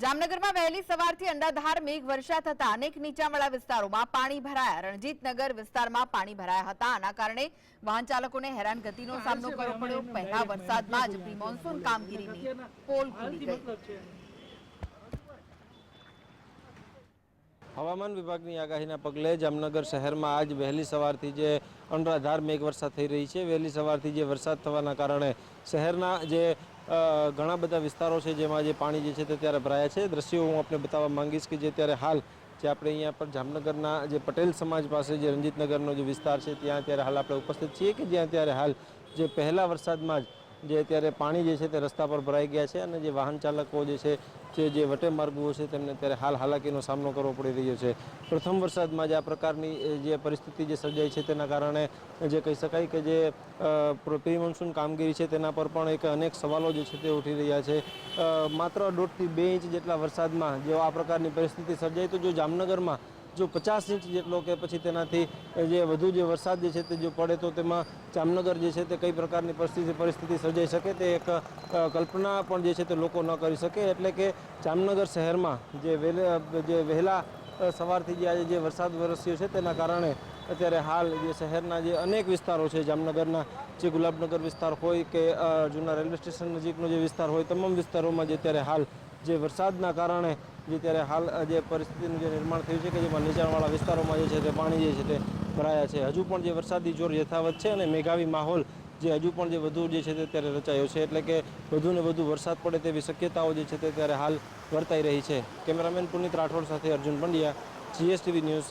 જામનગરમાં વહેલી સવારથી અંડાધાર મેઘ વર્ષા થતા અનેક નીચાણવાળા વિસ્તારોમાં પાણી ભરાયા. રણજીતનગર વિસ્તારમાં પાણી ભરાયા હતા. આના કારણે વાહન ચાલકોને હેરાનગતિનો સામનો કરવો પડ્યો. પહેલા વરસાદમાં જ પ્રી મોન્સૂન કામગીરીની પોલ ખુલી ગઈ. હવામાન વિભાગની આગાહીના પગલે જામનગર શહેરમાં આજ વહેલી સવારથી જે અનરાધાર મેઘવર્ષા થઈ રહી છે. વહેલી સવારથી જે વરસાદ થવાના કારણે શહેરના જે ઘણા બધા વિસ્તારો છે જેમાં જે પાણી જે છે તે ત્યારે ભરાયા છે. દ્રશ્યો હું આપને બતાવવા માંગીશ કે જે ત્યારે હાલ જે આપણે અહીંયા પર જામનગરના જે પટેલ સમાજ પાસે જે રંજીતનગરનો જે વિસ્તાર છે, ત્યાં ત્યારે હાલ આપણે ઉપસ્થિત છીએ કે જ્યાં ત્યારે હાલ જે પહેલા વરસાદમાં જ જે અત્યારે પાણી જે છે તે રસ્તા પર ભરાઈ ગયા છે અને જે વાહન ચાલકો જે છે, જે જે વટે માર્ગો છે તેમને અત્યારે હાલ હાલાકીનો સામનો કરવો પડી રહ્યો છે. પ્રથમ વરસાદમાં જે આ પ્રકારની જે પરિસ્થિતિ જે સર્જાઈ છે તેના કારણે જે કહી શકાય કે જે પ્રી મોન્સૂન કામગીરી છે તેના પર પણ એક અનેક સવાલો જે છે તે ઉઠી રહ્યા છે. માત્ર દોઢથી બે ઇંચ જેટલા વરસાદમાં જો આ પ્રકારની પરિસ્થિતિ સર્જાય તો જો જામનગરમાં જો પચાસ ઇંચ જેટલો કે પછી તેનાથી જે વધુ જે વરસાદ જે છે તે જો પડે તો તેમાં જામનગર જે છે તે કઈ પ્રકારની પરિસ્થિતિ પરિસ્થિતિ સર્જાઈ શકે તે એક કલ્પના પણ જે છે તે લોકો ન કરી શકે. એટલે કે જામનગર શહેરમાં જે વહેલે જે વહેલા સવારથી જે આજે જે વરસાદ વરસ્યો છે તેના કારણે અત્યારે હાલ જે શહેરના જે અનેક વિસ્તારો છે, જામનગરના જે ગુલાબનગર વિસ્તાર હોય કે જૂના રેલવે સ્ટેશન નજીકનો જે વિસ્તાર હોય, તમામ વિસ્તારોમાં જે અત્યારે હાલ જે વરસાદના કારણે જે ત્યારે હાલ જે પરિસ્થિતિનું જે નિર્માણ થયું છે કે જેમાં નીચાણવાળા વિસ્તારોમાં જે છે તે પાણી જે છે તે ભરાયા છે. હજુ પણ જે વરસાદી જોર યથાવત છે અને મેઘાવી માહોલ જે હજુ પણ જે વધુ જે છે તે ત્યારે રચાયો છે, એટલે કે વધુ ને વધુ વરસાદ પડે તેવી શક્યતાઓ જે છે તે ત્યારે હાલ વર્તાઈ રહી છે. કેમેરામેન પુનિત રાઠોડ સાથે અર્જુન પંડ્યા, જીએસટીવી ન્યૂઝ